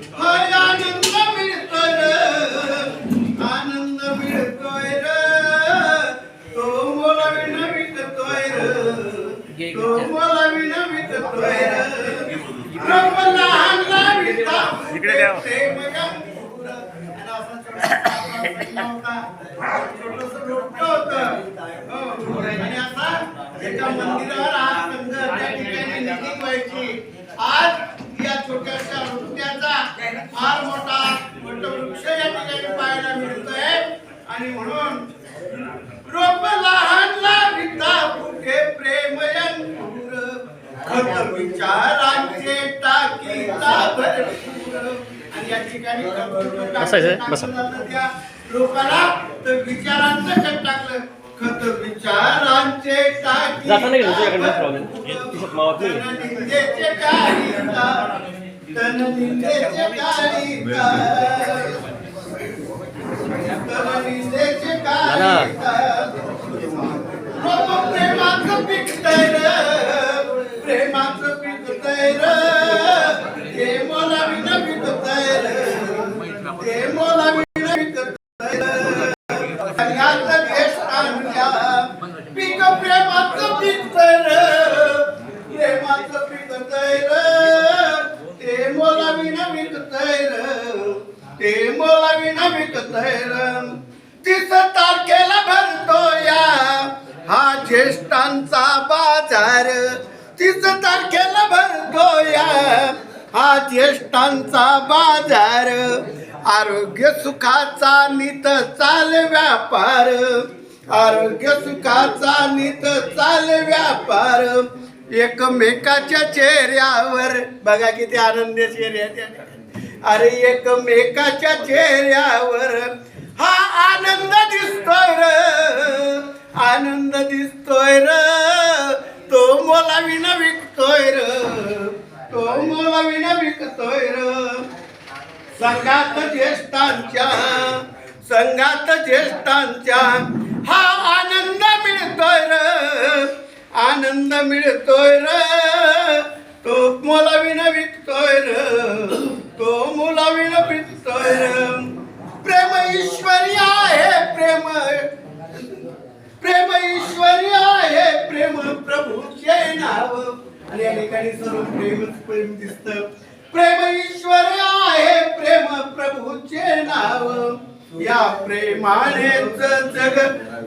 आनंद मिळतोय र. आनंद मिळतोय र. तो मला विना विकतोय र. तो मला विना विकतोय लहान लाविता आणि म्हणून रोप लहान लाविता कुठे प्रेम अंकुर खत विचारांचे टाकीता भरपूर आणि या ठिकाणी रोपाला तर विचारांचं खत टाकलं. खत विचारांचे टाकी तुझ्याकडनं प्रेमाचं पिकतंय र, प्रेमाचं पिकतंय र, हे मला विना पिकतंय र, हे मला विना पिकतंय र. संघाचं देश आणल्या, पीक प्रेमाचं पिकतंय र, प्रेमाचं पिकतंय र, ते मोला विना विकतंय र, ते मोला विना विकतंय र. तीस तारखेला भरतो या हा ज्येष्ठांचा बाजार. तीस तारखेला भरतो या हा ज्येष्ठांचा बाजार. आरोग्य सुखाचा नित चाल व्यापार. आरोग्य सुखाचा नित चाल व्यापार. एकमेकाच्या चेहऱ्यावर. बघा किती आनंद चेहऱ्या त्या अरे एकमेकाच्या चेहऱ्यावर हा आनंद दिसतोय र. आनंद दिसतोय र. तो मोला विण विकतोय र. तो मोला विण विकतोय र. संघात ज्येष्ठांच्या संघात ज्येष्ठांच्या हा आनंद मिळतोय र. आनंद मिळतोय र. तो मोला विण विक प्रेम ईश्वरी आहे प्रेम। प्रेम ईश्वरी आहे प्रेम प्रभूचे नाव आणि या ठिकाणी सर्व प्रेमच प्रेम दिसत. प्रेम ईश्वर आहे प्रेम प्रभूचे नाव या प्रेमानेच जग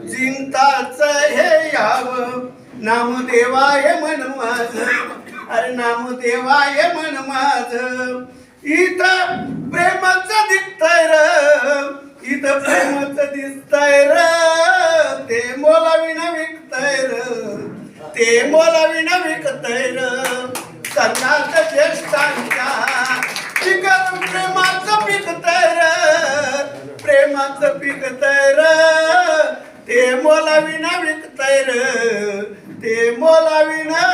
जिंकताच हे याव। नामदेवाय मन माझ. अरे नामदेवाय मन माझ. इथं प्रेमाच दिसतय र इथं प्रेमाच दिसतय र. ते मोला विना विकतंय र ते मोला विना विकतय र. संघात ज्येष्ठांच्या पिकत प्रेमाच पिकतय र प्रेमाचं पिकतय र. ते मोला विना विकतंय र ते मोला विना